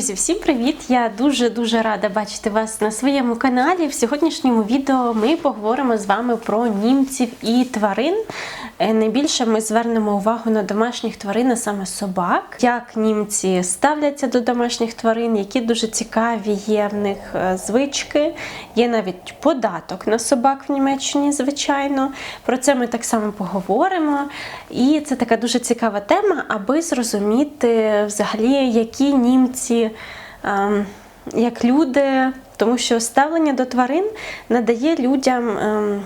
Друзі, всім привіт! Я дуже-дуже рада бачити вас на своєму каналі. В сьогоднішньому відео ми поговоримо з вами про німців і тварин. Е, Найбільше ми звернемо увагу на домашніх тварин, а саме собак, як німці ставляться до домашніх тварин, які дуже цікаві є в них е, звички. Є навіть податок на собак в Німеччині, звичайно. Про це ми так само поговоримо. І це така дуже цікава тема, аби зрозуміти взагалі, які німці. ем, як люди, тому що ставлення до тварин надає людям ем,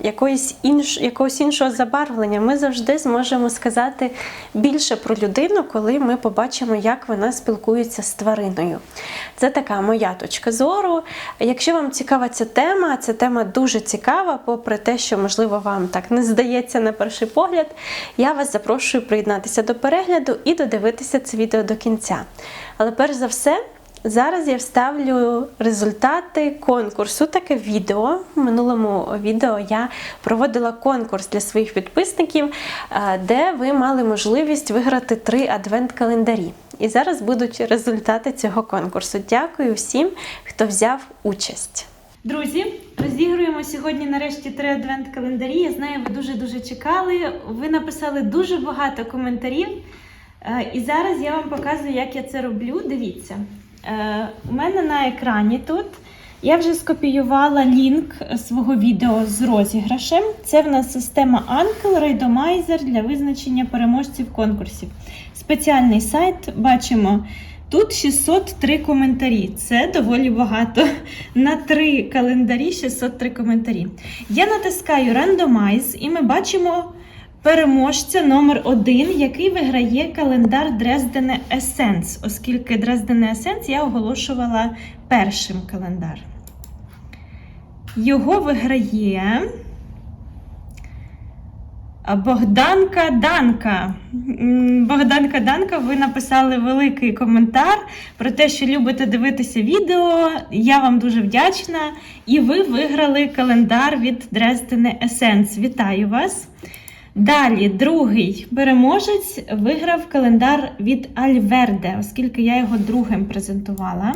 якоїсь інш, якогось іншого забарвлення. Ми завжди зможемо сказати більше про людину, коли ми побачимо, як вона спілкується з твариною. Це така моя точка зору. Якщо вам цікава ця тема, ця тема дуже цікава, попри те, що, можливо, вам так не здається на перший погляд, я вас запрошую приєднатися до перегляду і додивитися це відео до кінця. Але перш за все, Зараз я вставлю результати конкурсу. Таке відео. В минулому відео я проводила конкурс для своїх підписників, е, де ви мали можливість виграти три адвент-календарі. І зараз будуть результати цього конкурсу. Дякую всім, хто взяв участь. Друзі, розігруємо сьогодні нарешті три адвент-календарі. Я знаю, ви дуже-дуже чекали. Ви написали дуже багато коментарів. Е, І зараз я вам показую, як я це роблю. Дивіться. Е, У мене на екрані тут я вже скопіювала лінк свого відео з розіграшем. Це в нас система Ankel Randomizer для визначення переможців конкурсів. Спеціальний сайт бачимо. Тут 603 коментарі. Це доволі багато. На три календарі 603 коментарі. Я натискаю Randomize і ми бачимо переможця номер один, який виграє календар Дрездене Essence, оскільки Дрездене Essence я оголошувала першим календар. Його виграє. Богданка Данка. Богданка Данка, ви написали великий коментар про те, що любите дивитися відео. Я вам дуже вдячна. І ви виграли календар від Дрездене Essence. Вітаю вас! Далі, другий переможець виграв календар від Альверде, оскільки я його другим презентувала.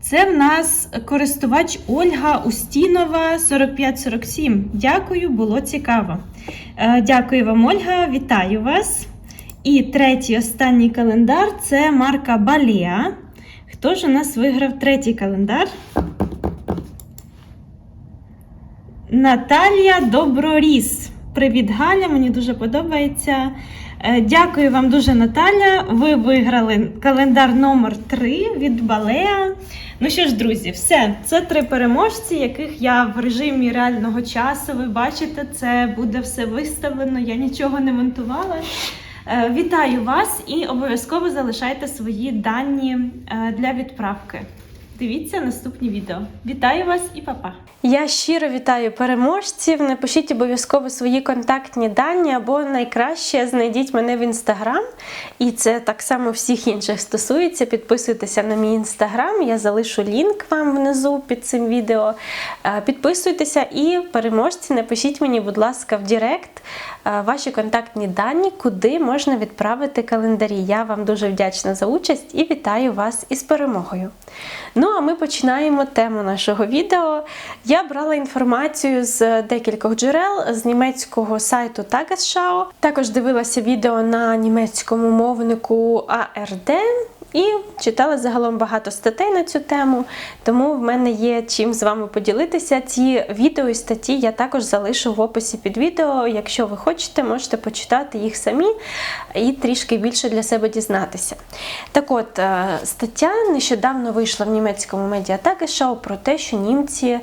Це в нас користувач Ольга Устінова 4547. Дякую, було цікаво. Е, Дякую вам, Ольга, вітаю вас. І третій останній календар це марка Балія. Хто ж у нас виграв третій календар? Наталія Доброріс. Привіт, Галя, мені дуже подобається. Е, Дякую вам дуже, Наталя. Ви виграли календар номер 3 від Балеа. Ну що ж, друзі, все. Це три переможці, яких я в режимі реального часу. Ви бачите, це буде все виставлено. Я нічого не монтувала. Е, Вітаю вас і обов'язково залишайте свої дані е, для відправки. Дивіться наступні відео. Вітаю вас і па-па! Я щиро вітаю переможців. Напишіть обов'язково свої контактні дані або найкраще знайдіть мене в інстаграм. І це так само всіх інших стосується. Підписуйтеся на мій інстаграм. Я залишу лінк вам внизу під цим відео. Е, Підписуйтеся і переможці, напишіть мені, будь ласка, в Директ е, ваші контактні дані, куди можна відправити календарі. Я вам дуже вдячна за участь і вітаю вас із перемогою. Ну, а ми починаємо тему нашого відео. Я брала інформацію з декількох джерел з німецького сайту Tagesschau. Також дивилася відео на німецькому мовнику ARD. І читала загалом багато статей на цю тему, тому в мене є чим з вами поділитися. Ці відео і статті я також залишу в описі під відео. Якщо ви хочете, можете почитати їх самі і трішки більше для себе дізнатися. Так от, е, стаття нещодавно вийшла в німецькому медіа Tagesschau про те, що німці е,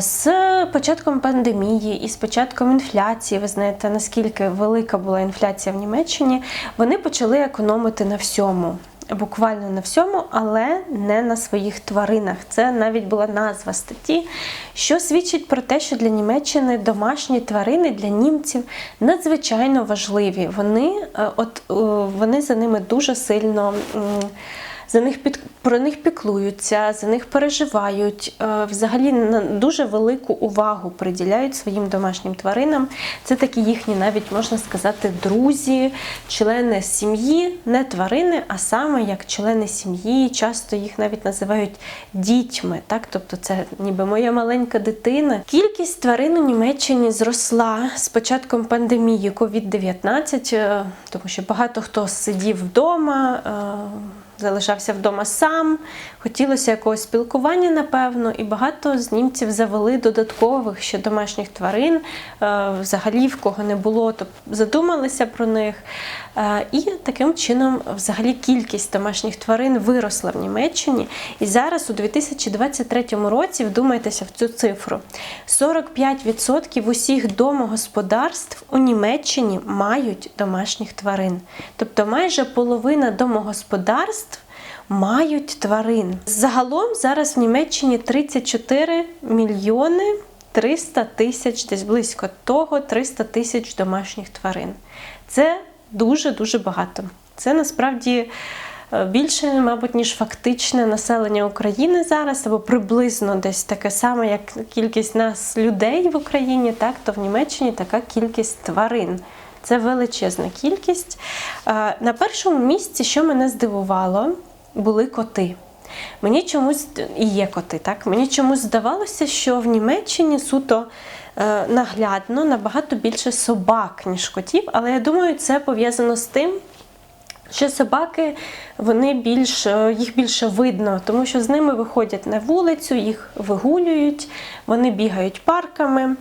з початком пандемії і з початком інфляції, ви знаєте, наскільки велика була інфляція в Німеччині, вони почали економити на всьому буквально на всьому, але не на своїх тваринах. Це навіть була назва статті, що свідчить про те, що для Німеччини домашні тварини для німців надзвичайно важливі. Вони, е, от, е, вони за ними дуже сильно. За них під про них піклуються, за них переживають. е, Взагалі дуже велику увагу приділяють своїм домашнім тваринам. Це такі їхні, навіть можна сказати, друзі, члени сім'ї, не тварини, а саме як члени сім'ї. Часто їх навіть називають дітьми. Так, тобто, це ніби моя маленька дитина. Кількість тварин у Німеччині зросла з початком пандемії COVID-19, е, тому що багато хто сидів вдома. Залишався вдома сам, хотілося якогось спілкування, напевно, і багато з німців завели додаткових ще домашніх тварин, е, взагалі в кого не було, то задумалися про них. Е, І таким чином, взагалі, кількість домашніх тварин виросла в Німеччині. І зараз, у 2023 році, вдумайтеся в цю цифру: 45% усіх домогосподарств у Німеччині мають домашніх тварин. Тобто майже половина домогосподарств мають тварин. Загалом зараз в Німеччині 34 мільйони 300 тисяч, десь близько того, 300 тисяч домашніх тварин. Це дуже-дуже багато. Це насправді е, більше, мабуть, ніж фактичне населення України зараз, або приблизно десь таке саме, як кількість нас людей в Україні, так то в Німеччині така кількість тварин. Це величезна кількість. Е, На першому місці, що мене здивувало, були коти. Мені чомусь і є коти, так мені чомусь здавалося, що в Німеччині суто наглядно набагато більше собак, ніж котів. Але я думаю, це пов'язано з тим, що собаки вони більш, е, їх більше видно, тому що з ними виходять на вулицю, їх вигулюють, вони бігають парками.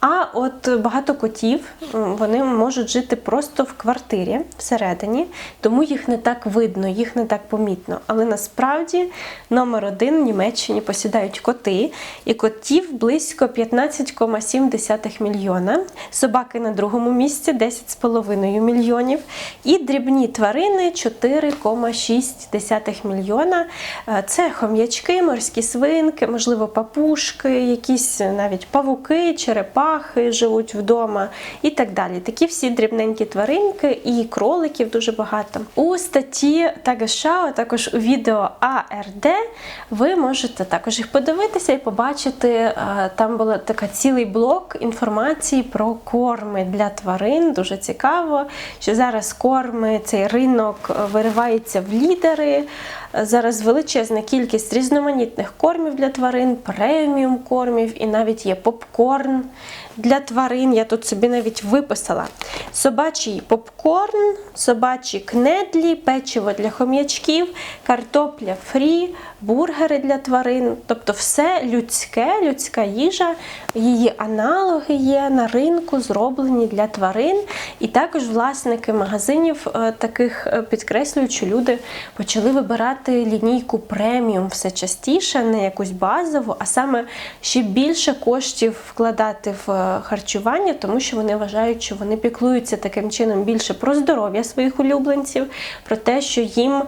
А от багато котів вони можуть жити просто в квартирі всередині, тому їх не так видно, їх не так помітно. Але насправді номер один в Німеччині посідають коти, і котів близько 15,7 мільйона. Собаки на другому місці 10,5 мільйонів. І дрібні тварини 4,6 мільйона. Е, Це хом'ячки, морські свинки, можливо, папушки, якісь навіть павуки, черепахи живуть вдома і так далі. Такі всі дрібненькі тваринки і кроликів дуже багато. У статті Тагешао, а також у відео АРД, ви можете також їх подивитися і побачити. е, Там була така цілий блок інформації про корми для тварин. Дуже цікаво, що зараз корми, цей ринок е, виривається в лідери. Зараз величезна кількість різноманітних кормів для тварин, преміум кормів і навіть є попкорн для тварин. Я тут собі навіть виписала собачий попкорн, собачі кнедлі, печиво для хом'ячків, картопля фрі, бургери для тварин. Тобто все людське, людська їжа, її аналоги є на ринку, зроблені для тварин. І також власники магазинів е, таких е, підкреслюють, люди почали вибирати лінійку преміум все частіше, не якусь базову, а саме ще більше коштів вкладати в е, харчування, тому що вони вважають, що вони піклуються таким чином більше про здоров'я своїх улюбленців, про те, що їм,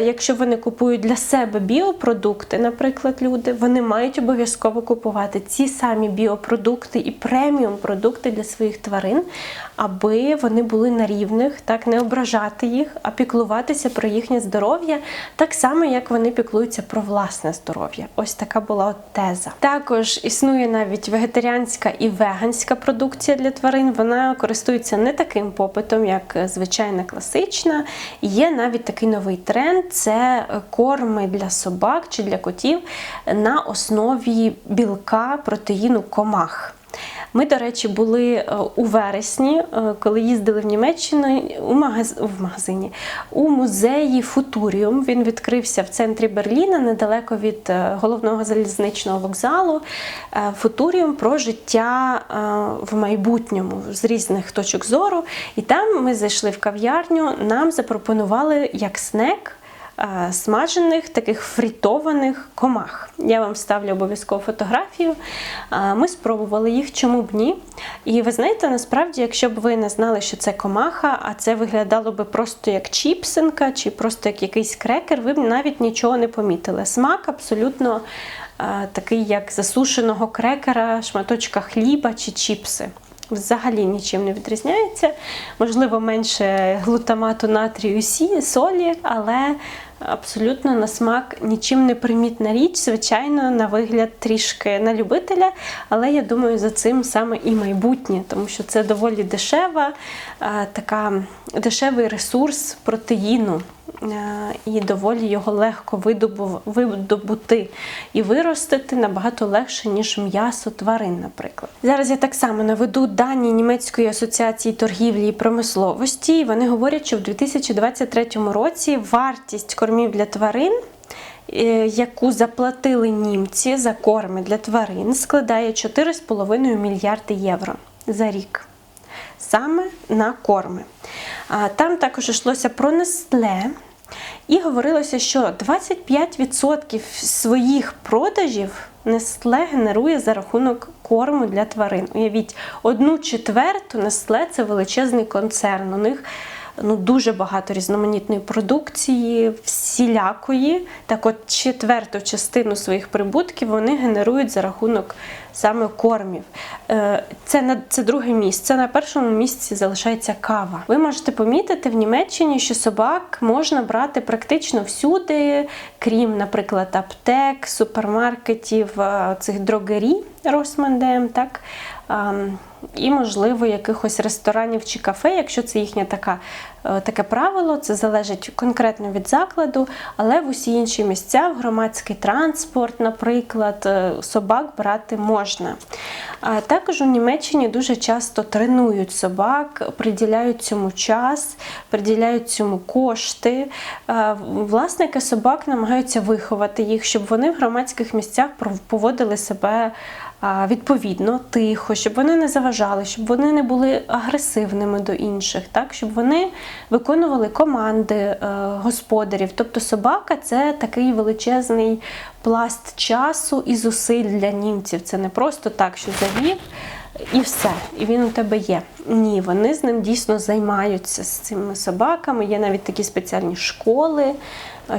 якщо вони купують для себе біопродукти, наприклад, люди, вони мають обов'язково купувати ці самі біопродукти і преміум продукти для своїх тварин, аби вони були на рівних, так не ображати їх, а піклуватися про їхнє здоров'я, так само як вони піклуються про власне здоров'я. Ось така була от теза. Також існує навіть вегетаріанська і веганська продукція для тварин. Вона користується не таким попитом, як е, звичайна класична. Є навіть такий новий тренд: це е, корми для собак чи для котів на основі білка протеїну комах. Ми, до речі, були е, у вересні, е, коли їздили в Німеччину у магаз... в магазині у музеї Футуріум. Він відкрився в центрі Берліна, недалеко від е, головного залізничного вокзалу. Футуріум про життя в майбутньому з різних точок зору. І там ми зайшли в кав'ярню. Нам запропонували як снек смажених таких фрітованих комах. Я вам ставлю обов'язково фотографію. Ми спробували їх, чому б ні. І ви знаєте, насправді, якщо б ви не знали, що це комаха, а це виглядало би просто як чіпсинка чи просто як якийсь крекер, ви б навіть нічого не помітили. Смак абсолютно такий, як засушеного крекера, шматочка хліба чи чіпси. Взагалі нічим не відрізняється. Можливо, менше глутамату натрію солі, але абсолютно на смак нічим не примітна річ. Звичайно, на вигляд трішки на любителя, але я думаю, за цим саме і майбутнє, тому що це доволі дешева, така дешевий ресурс протеїну. е, І доволі його легко видобу- видобути і виростити набагато легше, ніж м'ясо тварин, наприклад. Зараз я так само наведу дані Німецької асоціації торгівлі і промисловості. Вони говорять, що в 2023 році вартість кормів для тварин. е, Яку заплатили німці за корми для тварин, складає 4,5 мільярди євро за рік саме на корми. Там також йшлося про Нестле. І говорилося, що 25% своїх продажів Нестле генерує за рахунок корму для тварин. Уявіть, одну четверту Нестле це величезний концерн. У них ну, дуже багато різноманітної продукції, всілякої. Так от четверту частину своїх прибутків вони генерують за рахунок саме кормів. Е, Це на це друге місце. На першому місці залишається кава. Ви можете помітити в Німеччині, що собак можна брати практично всюди, крім, наприклад, аптек, супермаркетів, е, цих дрогері Росмандем, так. І, можливо, якихось ресторанів чи кафе, якщо це їхнє така, е, таке правило, це залежить конкретно від закладу, але в усі інші місця, в громадський транспорт, наприклад, е, собак брати можна. А також у Німеччині дуже часто тренують собак, приділяють цьому час, приділяють цьому кошти. Е, Власники собак намагаються виховати їх, щоб вони в громадських місцях поводили себе відповідно, тихо, щоб вони не заважали, щоб вони не були агресивними до інших, так? щоб вони виконували команди е, господарів. Тобто собака це такий величезний пласт часу і зусиль для німців. Це не просто так, що завів. І все, і він у тебе є. Ні, вони з ним дійсно займаються з цими собаками. Є навіть такі спеціальні школи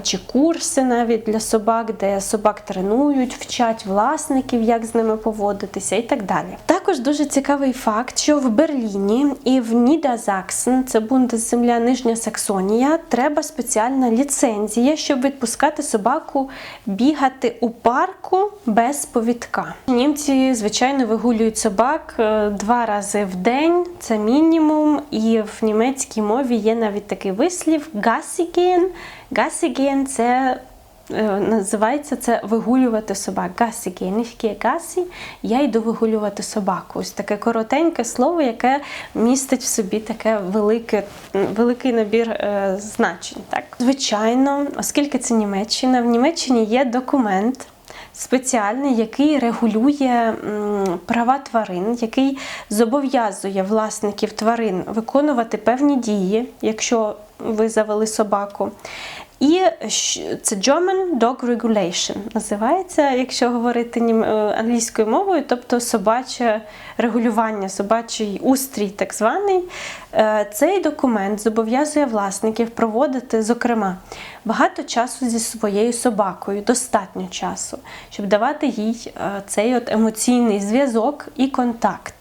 чи курси навіть для собак, де собак тренують, вчать власників, як з ними поводитися і так далі. Також дуже цікавий факт, що в Берліні і в Нідазаксен, це Бундесземля Нижня Саксонія, треба спеціальна ліцензія, щоб відпускати собаку бігати у парку без повідка. Німці, звичайно, вигулюють собак е, два рази в день, це мінімум. І в німецькій мові є навіть такий вислів Gassigen. Gassigen – це е, називається це вигулювати собак. Nicht gehe Gassi, я йду вигулювати собаку. Ось таке коротеньке слово, яке містить в собі таке велике, великий набір е, значень. Так? Звичайно, оскільки це Німеччина, в Німеччині є документ спеціальний, який регулює права тварин, який зобов'язує власників тварин виконувати певні дії, якщо ви завели собаку. І це German Dog Regulation називається, якщо говорити е, англійською мовою, тобто собаче регулювання, собачий устрій, так званий. Е, Цей документ зобов'язує власників проводити, зокрема, багато часу зі своєю собакою, достатньо часу, щоб давати їй е, цей от емоційний зв'язок і контакт.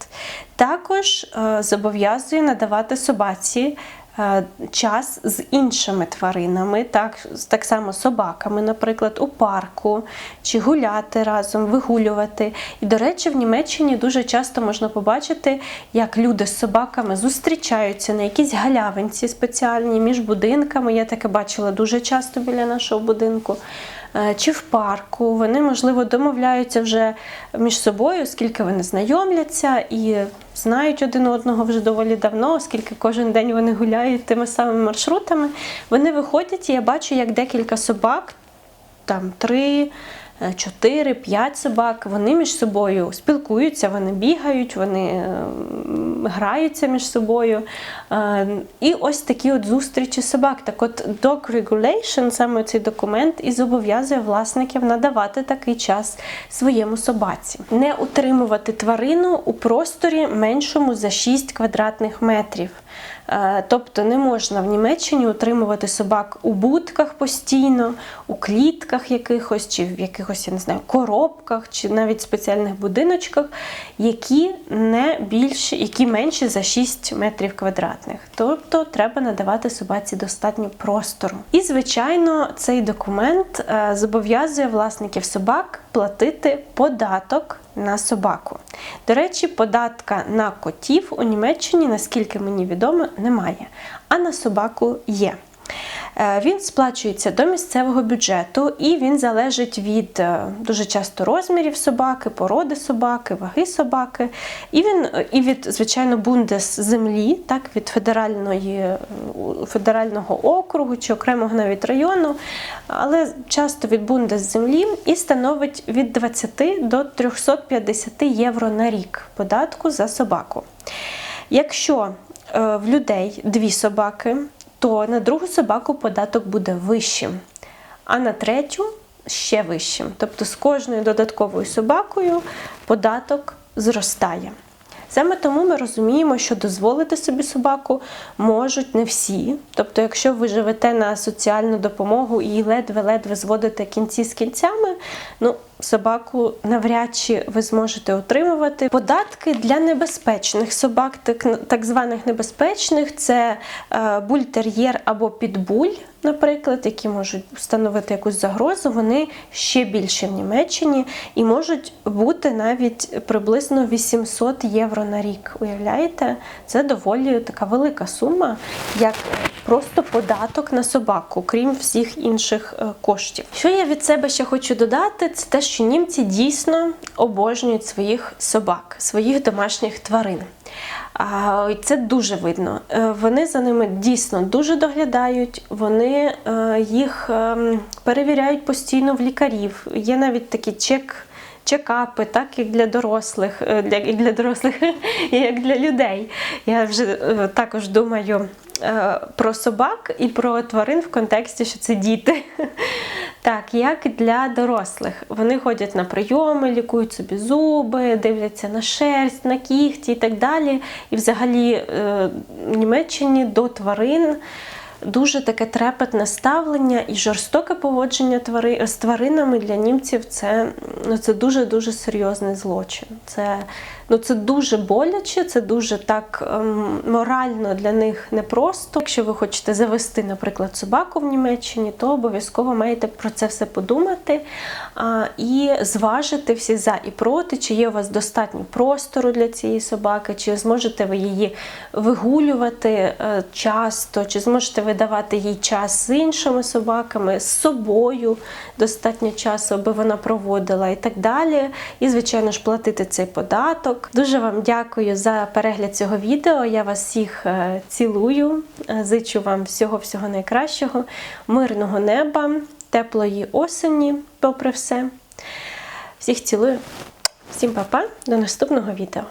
Також зобов'язує надавати собаці час з іншими тваринами, так, так само собаками, наприклад, у парку, чи гуляти разом, вигулювати. І, до речі, в Німеччині дуже часто можна побачити, як люди з собаками зустрічаються на якійсь галявинці спеціальні між будинками. Я таке бачила дуже часто біля нашого будинку. Е, Чи в парку вони, можливо, домовляються вже між собою, оскільки вони знайомляться і знають один одного вже доволі давно, оскільки кожен день вони гуляють тими самими маршрутами. Вони виходять, і я бачу, як декілька собак, там три, е, чотири, п'ять собак, вони між собою спілкуються, вони бігають, вони е, граються між собою. Е, І ось такі от зустрічі собак. Так от Dog Regulation, саме цей документ, і зобов'язує власників надавати такий час своєму собаці. Не утримувати тварину у просторі меншому за 6 квадратних метрів. Е, Тобто не можна в Німеччині утримувати собак у будках постійно, у клітках якихось, чи в якихось, я не знаю, коробках, чи навіть спеціальних будиночках, які не більше, які менші за 6 метрів квадратних. Тобто треба надавати собаці достатньо простору. І, звичайно, цей документ е, зобов'язує власників собак платити податок на собаку. До речі, податка на котів у Німеччині, наскільки мені відомо, немає, а на собаку є. Е, Він сплачується до місцевого бюджету і він залежить від е, дуже часто розмірів собаки, породи собаки, ваги собаки, і він е, і від, звичайно, бундес землі, так, від федеральної, федерального округу чи окремого навіть району, але часто від бундес землі і становить від 20 до 350 євро на рік податку за собаку. Якщо в людей дві собаки, то на другу собаку податок буде вищим, а на третю ще вищим. Тобто з кожною додатковою собакою податок зростає. Саме тому ми розуміємо, що дозволити собі собаку можуть не всі. Тобто, якщо ви живете на соціальну допомогу і ледве-ледве зводите кінці з кінцями, ну собаку навряд чи ви зможете отримувати. Податки для небезпечних собак, так, званих небезпечних, це е, бультер'єр або підбуль, наприклад, які можуть становити якусь загрозу, вони ще більше в Німеччині і можуть бути навіть приблизно 800 євро на рік. Уявляєте? Це доволі така велика сума, як просто податок на собаку, крім всіх інших е, коштів. Що я від себе ще хочу додати, це те, що німці дійсно обожнюють своїх собак, своїх домашніх тварин. Це дуже видно. Е, Вони за ними дійсно дуже доглядають, вони е, їх ем, перевіряють постійно в лікарів. Є навіть такі чек. Чекапи, так як для дорослих, е, для, і для дорослих, як для людей. Я вже також думаю про собак і про тварин в контексті, що це діти. Так, як для дорослих. Вони ходять на прийоми, лікують собі зуби, дивляться на шерсть, на кігті і так далі. І взагалі е, в Німеччині до тварин дуже таке трепетне ставлення і жорстоке поводження твари... з тваринами для німців це, ну, це дуже-дуже серйозний злочин. Це, ну, це дуже боляче, це дуже так ем, морально для них непросто. Якщо ви хочете завести, наприклад, собаку в Німеччині, то обов'язково маєте про це все подумати а, і зважити всі за і проти, чи є у вас достатньо простору для цієї собаки, чи зможете ви її вигулювати е, часто, чи зможете ви давати їй час з іншими собаками, з собою достатньо часу, аби вона проводила і так далі. І, звичайно ж, платити цей податок. Дуже вам дякую за перегляд цього відео. Я вас всіх е, цілую, Е, зичу вам всього-всього найкращого, мирного неба, теплої осені, попри все. Всіх цілую. Всім па-па, до наступного відео.